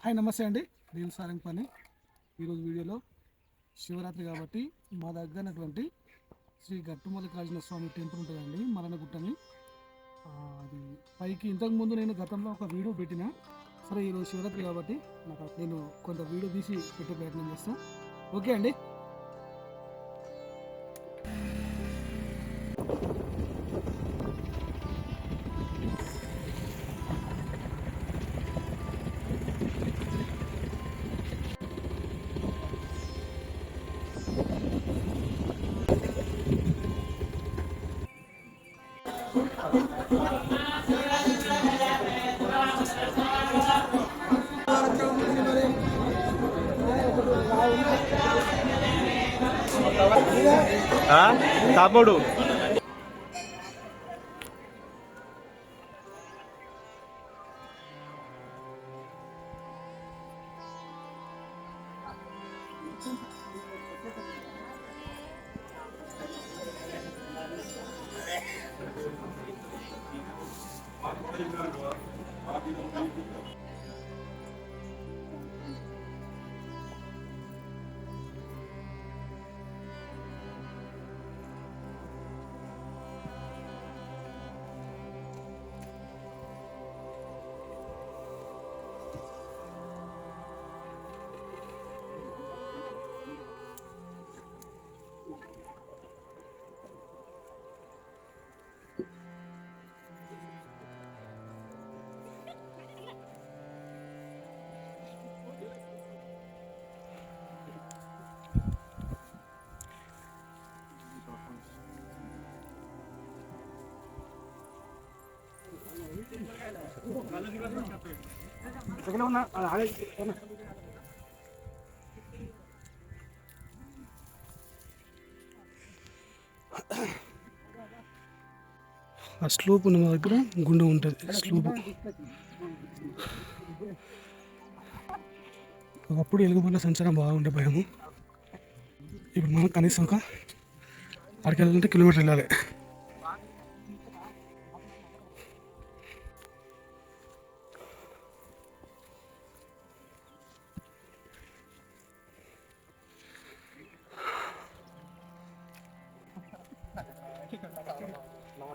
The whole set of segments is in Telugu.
హాయ్ నమస్తే అండి. నేను సారంగ్ పని. ఈరోజు వీడియోలో శివరాత్రి కాబట్టి మా దగ్గర ఉన్నటువంటి శ్రీ గట్టుమల్లికార్జున స్వామి టెంపుల్ ఉంటుందండి మరణగుట్టని అది పైకి ఇంతకుముందు నేను గతంలో ఒక వీడియో పెట్టిన సరే ఈరోజు శివరాత్రి కాబట్టి నాకు నేను కొంత వీడియో తీసి పెట్టే ప్రయత్నం చేస్తాను ఓకే అండి. ఆ? ఆ స్లోప్ ఉన్న మా దగ్గర గుండె ఉంటుంది. స్లోప్. ఒకప్పుడు ఎలుగుబండ్ల సంచారం బాగుండే భయము. ఇప్పుడు మనం కనీసం ఒక అక్కడికి వెళ్ళాలంటే కిలోమీటర్ వెళ్ళాలి.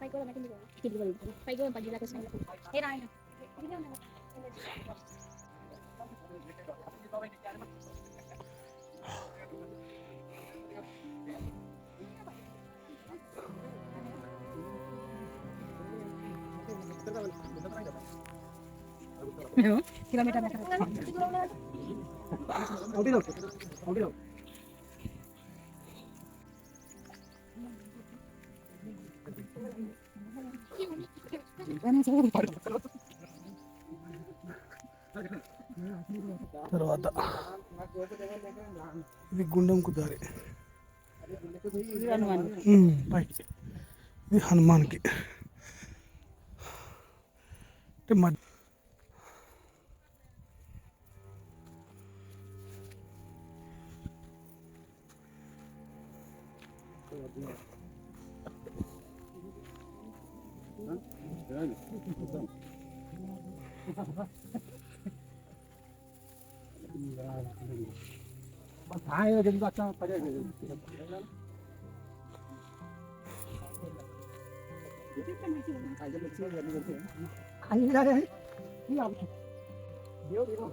పైకి కూడా కిందికి పోదాం. కిందికి వెళ్తాం. పైకి కూడా పది దాకా వస్తాం. ఏ రాయన. ఇదిగే ఉన్నదా? కిలోమీటర్. తర్వాత ఇది గుండంకు దారి. ఇది హనుమాన్కి. అంటే మధ్య 뭐 다 해야 되는 것 같아. 빨리 해야 되 아니, 나는, 이 앞에, 여기로,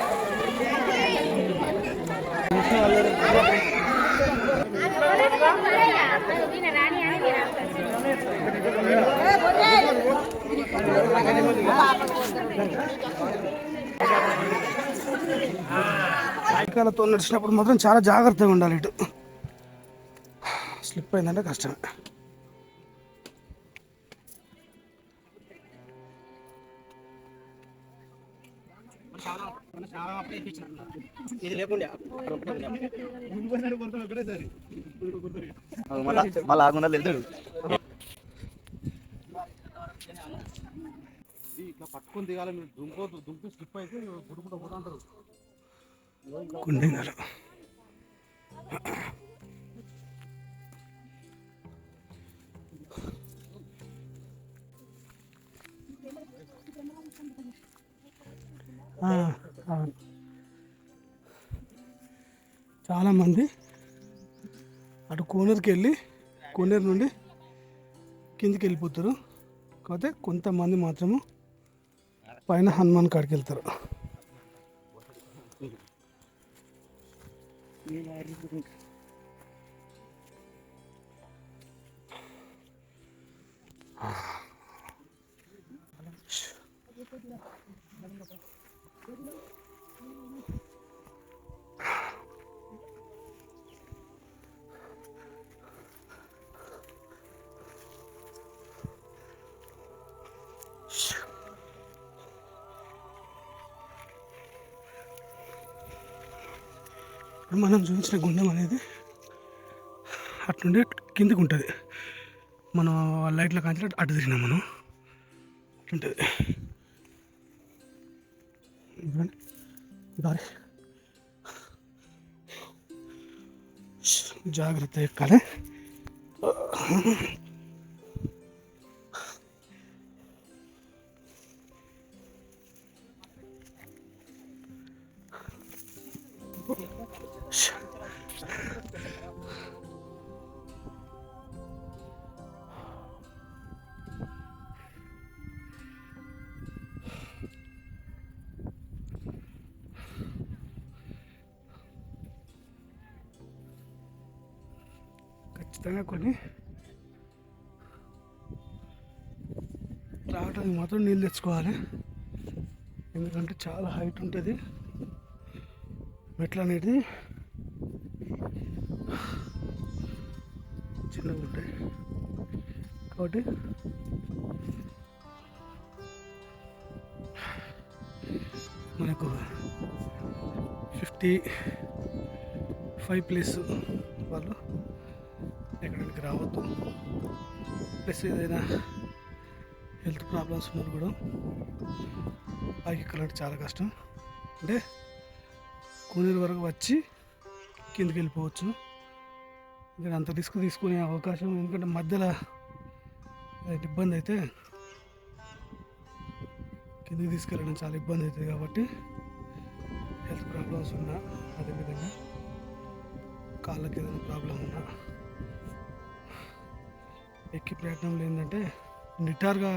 సాయంకాలతో నడిచినప్పుడు మాత్రం చాలా జాగ్రత్తగా ఉండాలి ఇటు. స్లిప్ అయిందంటే కష్టమే. ఇది లేకుండా. మళ్ళీ ఆరు వందలు వెళ్తాడు. ఇట్లా పట్టుకొని దిగాలి మీరు దుంపొద్దు దుంపి స్లిప్ అయితే గుడుకుంటూ పోతా ఉంటారు కుండింగలు ఆ, అవును. చాలామంది అటు కోనేరుకి వెళ్ళి కోనేరు నుండి కిందికి వెళ్ళిపోతారు. కాకపోతే కొంతమంది మాత్రము పైన హనుమాన్ కాడికి వెళ్తారు. ఇప్పుడు మనం చూపించిన గుండం అనేది అట్నుండి కిందికి ఉంటుంది మనం లైట్ల కాంచి అటు తిరిగినాం మనం. అట్లుంటుంది. దారి జాగ్రత్త ఎక్కాలి. ఖచ్చితంగా కొన్ని రావడానికి మాత్రం నీళ్ళు తెచ్చుకోవాలి. ఎందుకంటే చాలా హైట్ ఉంటుంది. మెట్లు అనేది చిన్నగా ఉంటాయి కాబట్టి మనకు ఫిఫ్టీ ఫైవ్ ప్లేస్ వాళ్ళు ఎక్కడికి రావద్దు. ప్లస్ ఏదైనా హెల్త్ ప్రాబ్లమ్స్ ఉన్నది కూడా పైకి ఎక్కాలంటే చాలా కష్టం. అంటే కోనేరు వరకు వచ్చి కిందికి వెళ్ళిపోవచ్చు. ఇంకా అంత రిస్క్ తీసుకునే అవకాశం ఎందుకంటే మధ్యలో ఇబ్బంది అయితే కిందికి తీసుకెళ్ళడం చాలా ఇబ్బంది అవుతుంది కాబట్టి హెల్త్ ప్రాబ్లమ్స్ ఉన్నా అదేవిధంగా కాళ్ళకి ఏదైనా ప్రాబ్లం ఉన్నా. ఎక్కి ప్రయత్నంలో ఏంటంటే నిటార్గా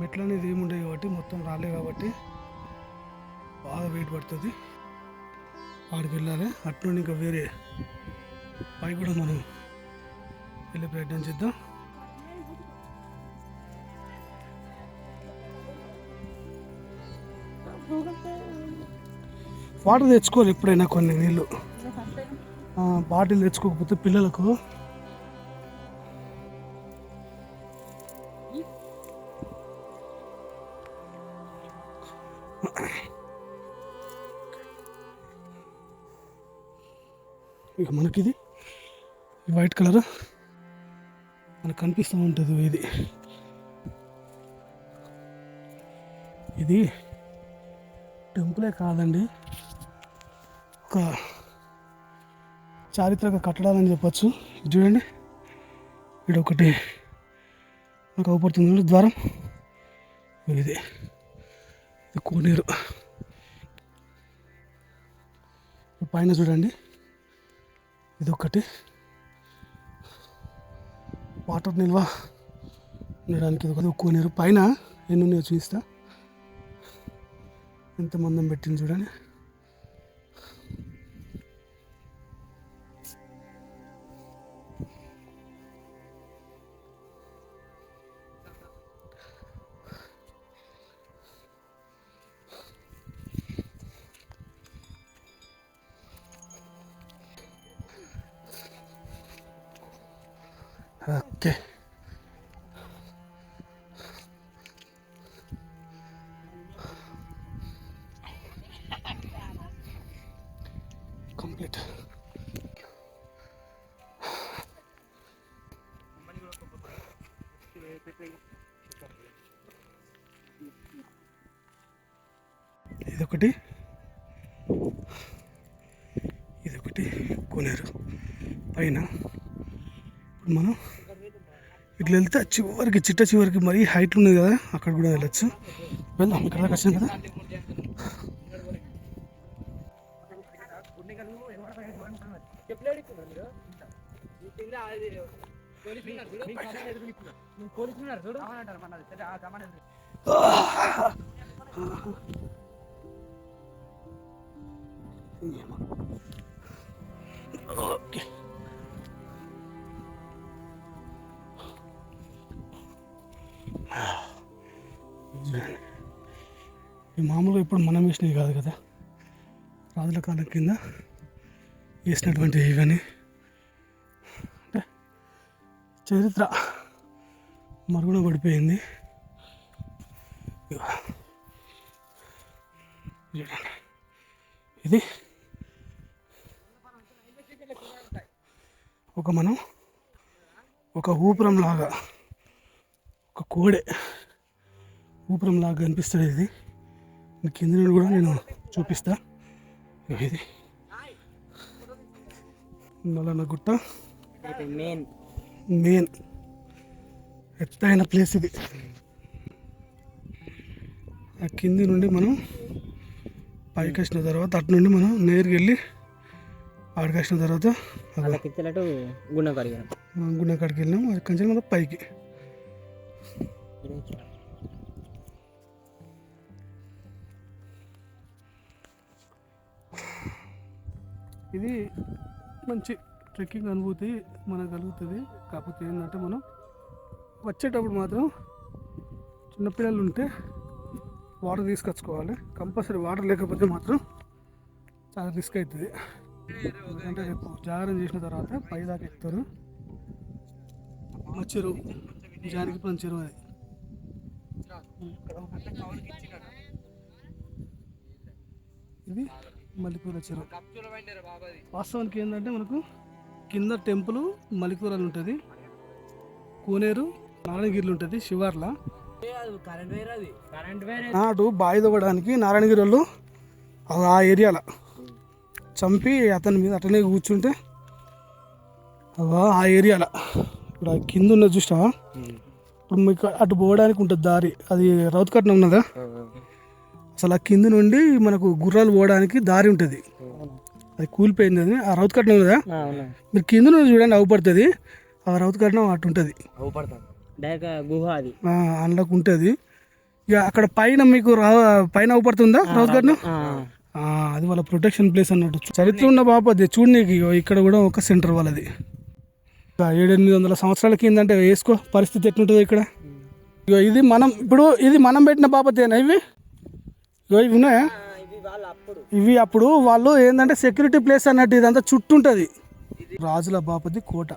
మెట్లు అనేది ఏముండవు కాబట్టి మొత్తం రాలే కాబట్టి బాగా వెయిట్ పడుతుంది. ఆడికి వెళ్ళాలి. అటు నుండి ఇంకా వేరే పై కూడా మనం వెళ్ళి ప్రయత్నం చేద్దాం. వాటర్ తెచ్చుకోవాలి ఎప్పుడైనా కొన్ని నీళ్ళు. బాటిల్ తెచ్చుకోకపోతే పిల్లలకు. ఇక మనకిది. వైట్ కలర్ మనకు కనిపిస్తూ ఉంటుంది ఇది. ఇది టెంపులే కాదండి. ఒక చారిత్రక కట్టడాలని చెప్పచ్చు. ఇది చూడండి. ఇక్కడ ఒకటి మనకు అవపడుతుంది ద్వారం. ఇది. ఇది కోనేరు. పైన చూడండి. ఇది ఒకటి వాటర్ నిల్వ. ఉండడానికి ఇది ఒక పైన ఎన్ని ఉన్నాయో చూపిస్తా. ఎంత మందం పెట్టింది చూడండి. ఓకే కంప్లీట్ ఇట్లా వెళ్తే చివరికి చిట్ట చివరికి మరీ హైట్ ఉన్నది కదా అక్కడ కూడా వెళ్ళచ్చు. వెళ్దాం ఇక్కడ దాకా కదా. ఓకే. మామూలుగా ఇప్పుడు మనం వేసినవి కాదు కదా. రాజుల కాలం కింద వేసినటువంటి ఇవన్నీ. అంటే చరిత్ర మరుగున పడిపోయింది. ఇది ఒక మనం ఒక ఊపురం లాగా ఒక కోడె ఊపురం లాగా కనిపిస్తుంది ఇది. కింద నుండి కూడా నేను చూపిస్తా. ఇది నల్లన గుట్ట. మెయిన్ మెయిన్ ఎత్తైన ప్లేస్ ఇది. ఆ కింది నుండి మనం పైకి వచ్చిన తర్వాత అటు నుండి మనం నేరుగా వెళ్ళి ఆడికి వచ్చిన తర్వాత వాళ్ళకి ఇచ్చినట్టు గుండం కడిగాను. గుండె కాడికి వెళ్ళినాం అది కొంచెం మనం పైకి. ఇది మంచి ట్రెక్కింగ్ అనుభూతి మనకు కలుగుతుంది. కాకపోతే ఏంటంటే మనం వచ్చేటప్పుడు మాత్రం చిన్నపిల్లలు ఉంటే వాటర్ తీసుకొచ్చుకోవాలి. కంపల్సరీ వాటర్ లేకపోతే మాత్రం చాలా రిస్క్ అవుతుంది. ఎందుకంటే రేపు జాగ్రత్త చేసిన తర్వాత పై దాకా ఎక్కుతారు మా చెరువు నిజానికి పని చెరువు అది. ఇది మలికూర చెరువు. వాస్తవానికి ఏంటంటే మనకు కింద టెంపుల్ మలికూర అని ఉంటుంది. కోనేరు నారాయణగిరిలో ఉంటుంది శివార్ల. కరెంట్ అటు బావి తవ్వడానికి నారాయణగిరి వాళ్ళు ఆ- ఏరియాల. ఏరియాలో చంపి అతని మీద అటనే కూర్చుంటే ఆ ఏరియాలో. ఇప్పుడు కింద ఉన్నది చూసావా ఇప్పుడు మీకు అటు పోవడానికి ఉంటుంది దారి. అది రౌత్ కట్నం ఉన్నదా? అసలు ఆ కింద నుండి మనకు గుర్రాలు పోవడానికి దారి ఉంటుంది. అది కూలిపోయింది అది. ఆ రౌత్ కట్నం ఉన్నదా? మీరు కింద నుండి చూడండి అవుపడుతుంది ఆ రౌత్ కట్నం అటు ఉంటుంది. అందులోకి ఉంటుంది. ఇక అక్కడ పైన మీకు రా పైన అవుపడుతుందా రౌత్ కట్నం? ఆ, ఆ, అది వాళ్ళ ప్రొటెక్షన్ ప్లేస్ అన్నట్టు. చరిత్ర ఉన్న బాబు అది. చూడనీకి ఇక్కడ కూడా ఒక సెంటర్ వాళ్ళది. ఏడెనిమిది వందల సంవత్సరాల కిందంటే వేసుకో పరిస్థితి ఎట్లుంటుందో ఇక్కడ. ఇగో ఇది మనం ఇప్పుడు ఇది మనం పెట్టిన బాపతేనా ఇవి? ఇగో ఇవి ఉన్నాయా? ఇవి అప్పుడు. వాళ్ళు ఏంటంటే సెక్యూరిటీ ప్లేస్ అన్నట్టు ఇదంతా చుట్టూ ఉంటుంది రాజుల బాపతి కోట.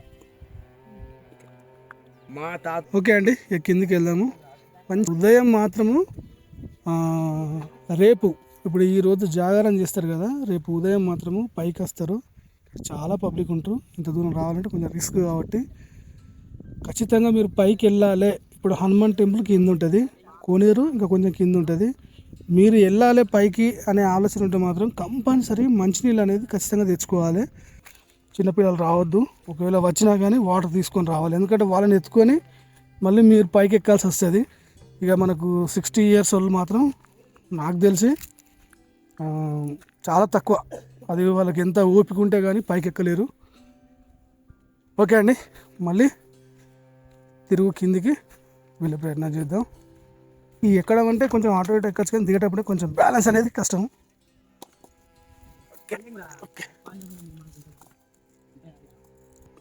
మా తాత ఓకే అండి ఇక కిందికి వెళ్దాము. మంచి ఉదయం మాత్రము రేపు ఇప్పుడు ఈ రోజు జాగారం చేస్తారు కదా రేపు ఉదయం మాత్రము పైకి వస్తారు. చాలా పబ్లిక్ ఉంటారు. ఇంత దూరం రావాలంటే కొంచెం రిస్క్ కాబట్టి. ఖచ్చితంగా మీరు పైకి వెళ్ళాలి. ఇప్పుడు హనుమాన్ టెంపుల్ కింద ఉంటుంది. కోనేరు ఇంకా కొంచెం కింద ఉంటుంది. మీరు వెళ్ళాలి పైకి అనే ఆలోచన ఉంటే మాత్రం కంపల్సరీ మంచినీళ్ళు అనేది ఖచ్చితంగా తెచ్చుకోవాలి. చిన్నపిల్లలు రావద్దు. ఒకవేళ వచ్చినా కానీ వాటర్ తీసుకొని రావాలి. ఎందుకంటే వాళ్ళని ఎత్తుకొని మళ్ళీ మీరు పైకి ఎక్కాల్సి వస్తుంది. ఇక మనకు సిక్స్టీ ఇయర్స్ వాళ్ళు మాత్రం నాకు తెలిసి చాలా తక్కువ. అది వాళ్ళకి ఎంత ఓపిక ఉంటే కానీ పైకి ఎక్కలేరు ఓకే అండి మళ్ళీ తిరుగు కిందికి వెళ్ళే ప్రయత్నం చేద్దాం. ఈ ఎక్కడం అంటే కొంచెం ఆటో ఇటు ఎక్కచ్చు కానీ దిగేటప్పుడే కొంచెం బ్యాలెన్స్ అనేది కష్టం.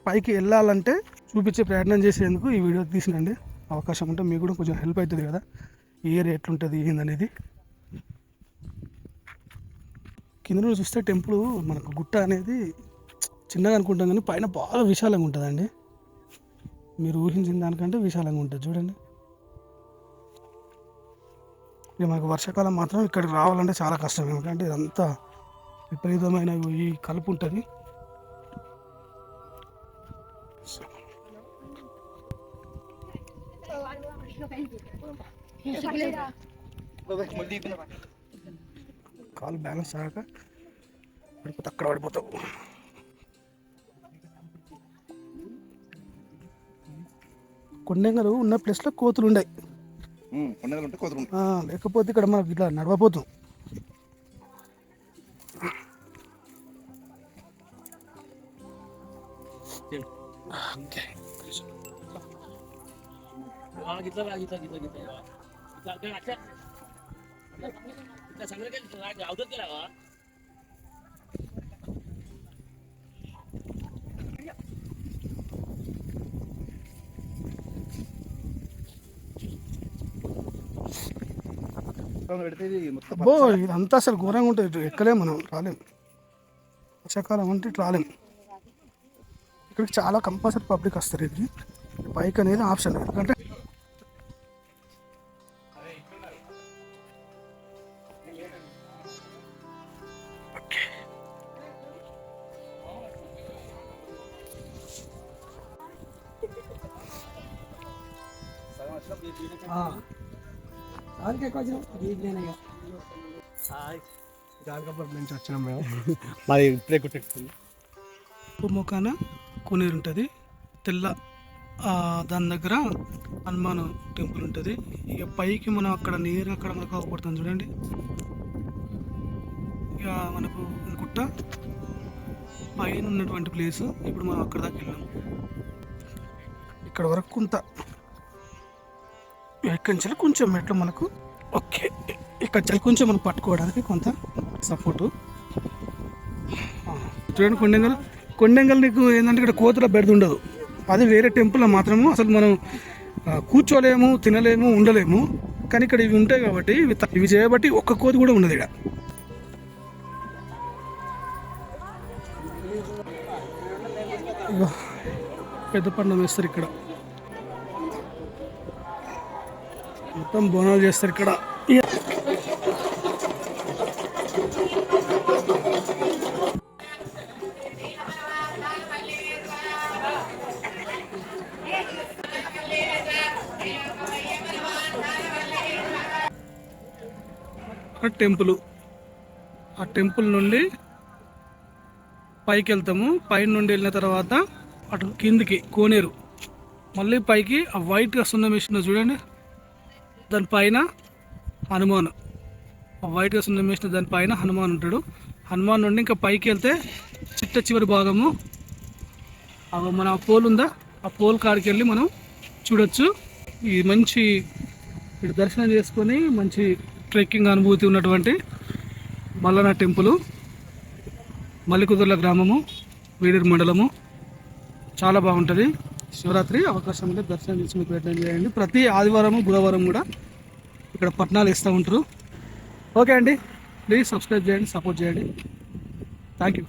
పైకి వెళ్ళాలంటే చూపించే ప్రయత్నం చేసేందుకు ఈ వీడియో తీసినండి. అవకాశం ఉంటే మీకు కూడా కొంచెం హెల్ప్ అవుతుంది కదా. ఏ ఏరియా ఎట్లుంటుంది ఏందనేది. కింద నుండి చూస్తే టెంపుల్ మనకు గుట్ట అనేది చిన్నగా అనుకుంటాం కానీ పైన బాగా విశాలంగా ఉంటుందండి. మీరు ఊహించిన దానికంటే విశాలంగా ఉంటుంది. చూడండి. ఇక మనకు వర్షాకాలం మాత్రం ఇక్కడికి రావాలంటే చాలా కష్టం. ఎందుకంటే ఇదంతా విపరీతమైన ఈ కలుపు ఉంటుంది. కాలు బ్యాలెన్స్ ఆగక పడిపోతే అక్కడ పడిపోతావు. కొండెంగలు ఉన్న ప్లేస్లో కోతులు ఉన్నాయి కొండలు ఉంటే కుదరు ఆ, లేకపోతే ఇక్కడ మనకి ఇట్లా నడవపోతాం ఇది మొత్తం అబ్బో ఇదంతా అసలు ఘోరంగా ఉంటుంది. ఎక్కలే మనం రాలేం. వర్షాకాలం అంటే ఇట్లా రాలేం. ఇక్కడికి చాలా కంపల్సరీ పబ్లిక్ వస్తారు ఇది. బైక్ అనేది ఆప్షన్. ఎందుకంటే నుంచి వచ్చినాం మేము. మాది ఇప్పుడే కొట్టేస్తుంది మొకాన కొనేరు ఉంటుంది. తెల్ల ఆ, దాని దగ్గర హనుమాన్ టెంపుల్ ఉంటుంది. ఇక పైకి మనం అక్కడ నీరు అక్కడ మనకు అవపడుతుంది చూడండి. ఇక మనకు గుట్ట పైన ఉన్నటువంటి ప్లేస్ ఇప్పుడు మనం అక్కడ దాకా వెళ్ళాం. ఇక్కడ వరకు కొంత ఇక్కడి కొంచెం మెట్లు మనకు. ఓకే. ఇక్కడ కొంచెం మనం పట్టుకోవడానికి కొంత సపోర్టు చూడండి కొండంగల్. కొండంగల్ నీకు ఏంటంటే ఇక్కడ కోతుల బెడద ఉండదు. అది వేరే టెంపుల్లో మాత్రము అసలు మనం కూర్చోలేము తినలేము ఉండలేము. కానీ ఇక్కడ ఇవి ఉంటాయి కాబట్టి ఇవి ఇవి చేయబట్టి ఒక్క కోతి కూడా ఉండదు ఇక్కడ. పెద్ద పండుగ వేస్తారు ఇక్కడ. మొత్తం బోనాలు చేస్తారు ఇక్కడ. టెంపుల్. ఆ టెంపుల్ నుండి పైకి వెళ్తాము. పైన నుండి వెళ్ళిన తర్వాత అటు కిందికి కోనేరు. మళ్ళీ పైకి ఆ వైట్గా సున్నం వేసిన చూడండి. దానిపైన హనుమాన్. ఆ వైట్గా సున్నం వేసిన దానిపైన హనుమాన్ ఉంటాడు. హనుమాన్ నుండి ఇంకా పైకి వెళ్తే చిట్ట చివరి భాగము. ఆ మన పోల్ ఉందా? ఆ పోల్ కాడికి వెళ్ళి మనం చూడొచ్చు. ఈ మంచి ఇటు దర్శనం చేసుకొని మంచి ట్రెక్కింగ్ అనుభూతి ఉన్నటువంటి మల్లన టెంపుల్ మల్లికుదుర్ల గ్రామము వీడూరు మండలము. చాలా బాగుంటుంది. శివరాత్రి అవకాశం ఉంటే దర్శనం ఇచ్చి మీకు ప్రయత్నం చేయండి. ప్రతి ఆదివారం గురువారం కూడా ఇక్కడ పట్టణాలు ఇస్తూ ఉంటారు. ఓకే అండి. ప్లీజ్ సబ్స్క్రైబ్ చేయండి సపోర్ట్ చేయండి. Thank you.